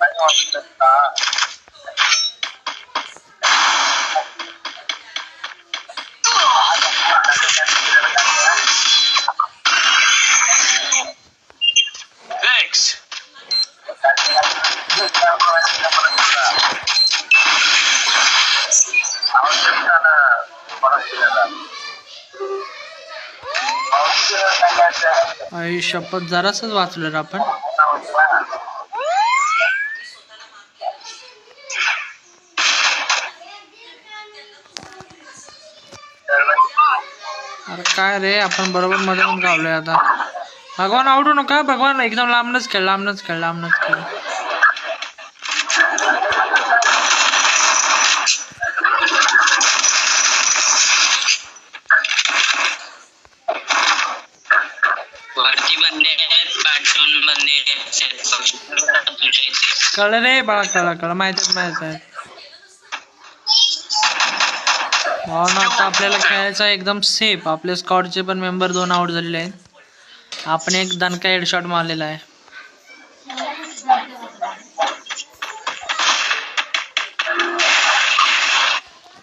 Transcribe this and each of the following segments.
पण आई शपथ जरासच वाचलो आपण. अरे काय रे आपण बरोबर मध्ये पण गावलोय आता. भगवान आवडू नका भगवान एकदम लांबनच खेळ लांबनच खेळ लांबनच खेळ वरती बंदे आहेत कार्टून बंदे आहेत तुझ्या इथे कळलं रे बाळा कळलं कळलं. माहितीच माहीत आहे. हो ना आता आपल्याला खेळायचं आहे एकदम सेफ आपले स्कॉडचे पण मेंबर दोन आउट झालेले आहेत. आपण एक दणका हेडशॉट मारलेला आहे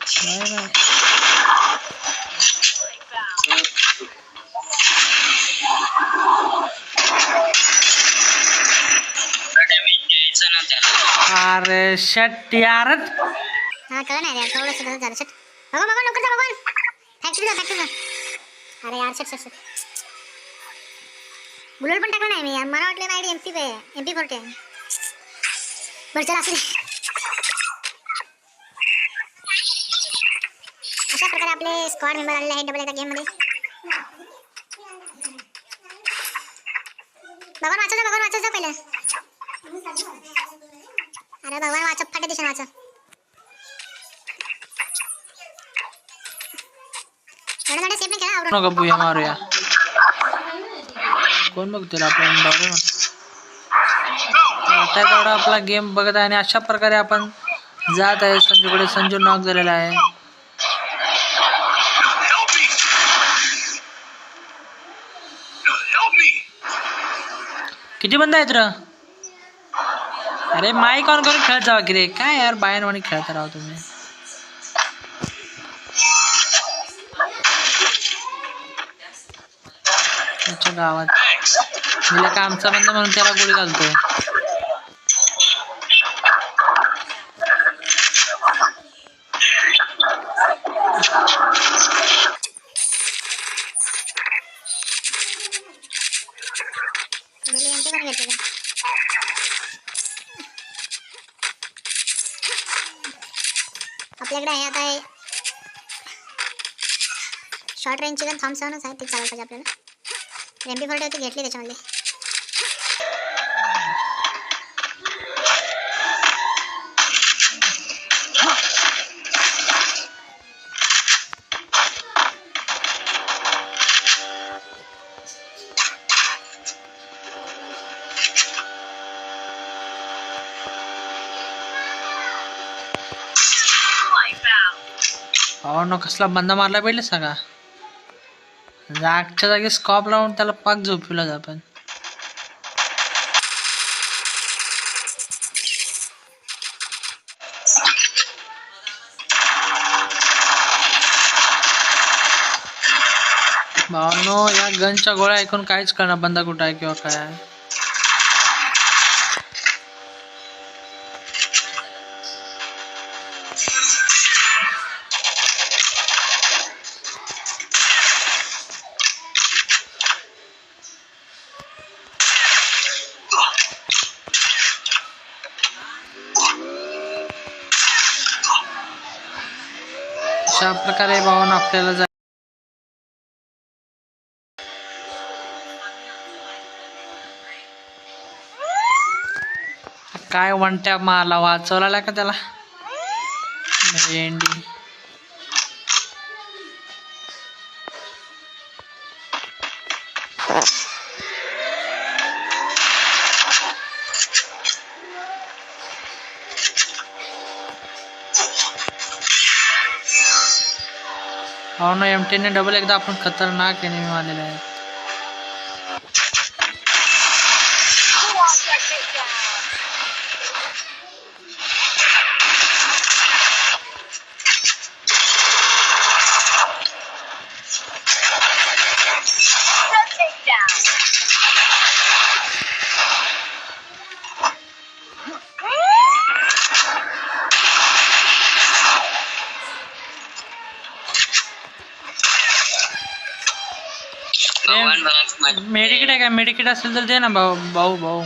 काय नाही. डॅमेज द्यायचं ना त्याला अरे शट यारच हा कळलं नाही यार थोडंसं तसं झालं. शट भगवान भगवान लवकर जा भगवान. फॅक्टरी जा फॅक्टरी जा. अरे यार शट शट शट बुलेट पण टाकला नाही मी यार. मला वाटलं माझी एम पी पे एम पी फोर्टी आहे. बरं चला असली अशा प्रकारे आपले स्क्वॉड मेंबर आलेले आहेत डबल एका गेममध्ये भगवान वाचा जा भगवान वाचा जा पहिलं. अरे भगवान वाचव फाटे दिशा वाचव मारूया. कोण बघतील आपण बघू आपला गेम बघत आहे आणि अशा प्रकारे आपण जात आहे. संजूकडे संजू नॉक झालेला आहे. किती बंद आहेत र? अरे माईक ऑन करून खेळत जावा किरे रे. काय यार बाहेर वाणी खेळत राहा तुम्ही. गावात. Thanks. का आमचा बंद म्हणून त्याला गोळी घालतोय गेली एमपी पण घेतली का? आपल्याकडे आहे आता शॉर्ट रेंजची गन थॉम्सनच आहे ते चालत पाहिजे आपल्याला. एम पी फोर्टी होती घेतली त्याच्यामध्ये. हो न कसला बंद मारला पाहिजे सगळा. म्हणजे जागच्या जागी स्कॉप लावून त्याला पाक झोपविला आपण भावनो या गनच्या गोळ्या ऐकून काहीच करणार बंदा कुठं आहे किंवा काय अशा प्रकारे भावानं आपल्याला जा काय म्हणत्या माला? वाचवला का त्याला? भेंडी और ना एम टेनने डबल एकदा आपण खतरनाक एनिमी आलेले आहेत भगवान मेडिकेट आहे का? मेडिकेट असेल तर दे ना भाऊ भाऊ भाऊ.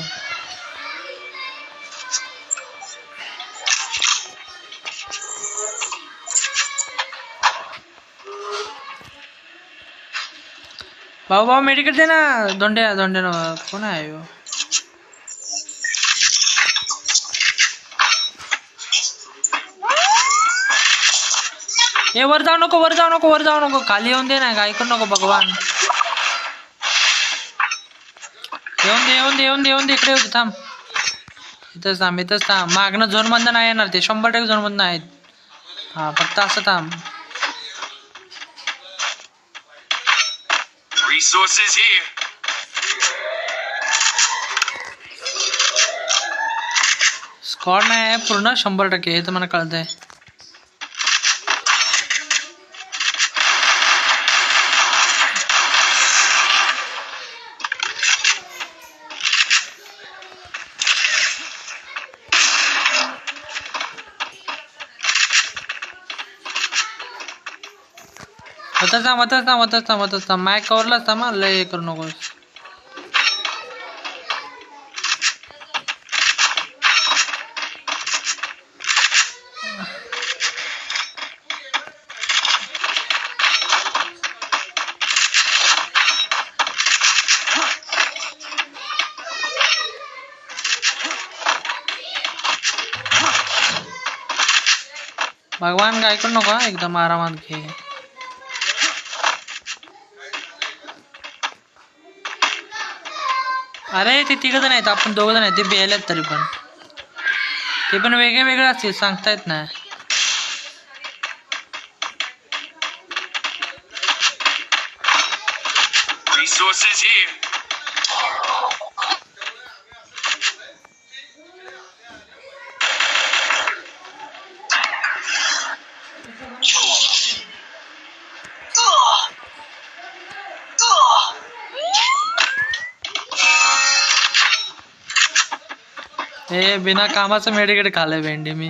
भाऊ भाऊ मेडिकेट दे ना. धोंड्या धोंड्या कोण आहे ह्यो? ए वर जाऊ नको वर जाऊ नको वर जाऊ नको. खाली येऊन दे ना. काय करू नको भगवान. येऊन दे येऊन दे येऊन दे येऊन दे इकडे दे, थांब. इथंच थांब इथंच थांब. मागणं झोन मधनं नाही येणार ते. शंभर टक्के झोन मधनं आहेत. हा फक्त असं थांब. Resources here. स्कॉड नाही आहे पूर्ण शंभर टक्के. हे तर मला कळतंय. आता थांब होतच थांब होतच थांब होतच थांब. माय कवरलाच थांब लय हे करू नकोस. भगवान काय करू नको एकदम आरामात घे. अरे ते तिघं जण आहेत. आपण दोघं जण आहेत. ते बेल्यात तरी पण. ते पण वेगळे वेगळे असतील सांगता येत नाही. हे बिना कामाचं मेडिकेट खाल्लंय भेंडी मी.